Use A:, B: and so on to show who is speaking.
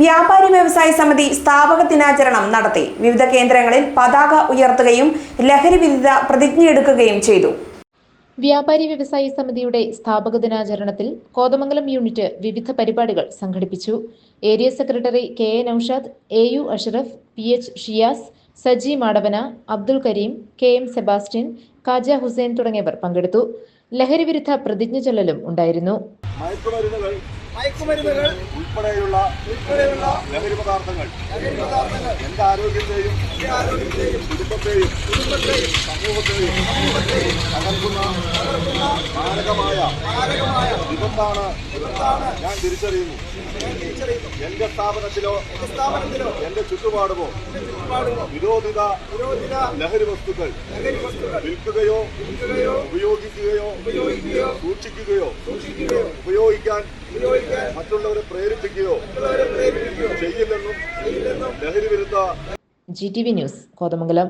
A: വ്യാപാരി വ്യവസായ സമിതി സ്ഥാപക ദിനാചരണം നടത്തി. വിവിധ കേന്ദ്രങ്ങളിൽ പതാക ഉയർത്തുകയും ലഹരി വിരുദ്ധ പ്രതിജ്ഞയെടുക്കുകയും ചെയ്തു.
B: വ്യാപാരി വ്യവസായി സമിതിയുടെ സ്ഥാപക ദിനാചരണത്തിൽ കോതമംഗലം യൂണിറ്റ് വിവിധ പരിപാടികൾ സംഘടിപ്പിച്ചു. Area secretary K A Noushad A U Ashraf P H Shiyas Saji Madavana Abdul Karim K M Sebastian Kaja Hussain തുടങ്ങിയവർ പങ്കെടുത്തു. ലഹരി വിരുദ്ധ പ്രതിജ്ഞ ചൊല്ലലും ഉണ്ടായിരുന്നു.
C: മയക്കുമരുന്നുകൾ ഉൾപ്പെടെയുള്ള
D: ഉൾപ്പെടെയുള്ള
C: ലഹരി പദാർത്ഥങ്ങൾ എന്റെ ആരോഗ്യത്തെയും
D: എന്റെ ആരോഗ്യത്തെയും
C: കുടുംബത്തെയും
D: കുടുംബത്തെയും
C: സമൂഹത്തെയും
D: സമൂഹത്തെയും
C: തകർക്കുന്ന മാരകമായ
D: മാരകമായ
C: വിപത്താണ് ഞാൻ തിരിച്ചറിയുന്നു. എന്റെ സ്ഥാപനത്തിലോ
D: എന്റെ സ്ഥാപനത്തിലോ
C: എന്റെ ചുറ്റുപാടുമോ
D: വിരോധിത
C: നിരോധിത ലഹരി വസ്തുക്കൾ
D: ലഹരി വസ്തുക്കൾ
C: വിൽക്കുകയോ ഉപയോഗിക്കുകയോ
D: ഉപയോഗിക്കുകയോ
C: സൂക്ഷിക്കുകയോ ഉപയോഗിക്കാൻ മറ്റുള്ളവരെ പ്രേരിപ്പിക്കുകയോ
D: ചെയ്യില്ലെന്നും
C: ലഹരി വിരുദ്ധ
B: G T V news Kothamangalam.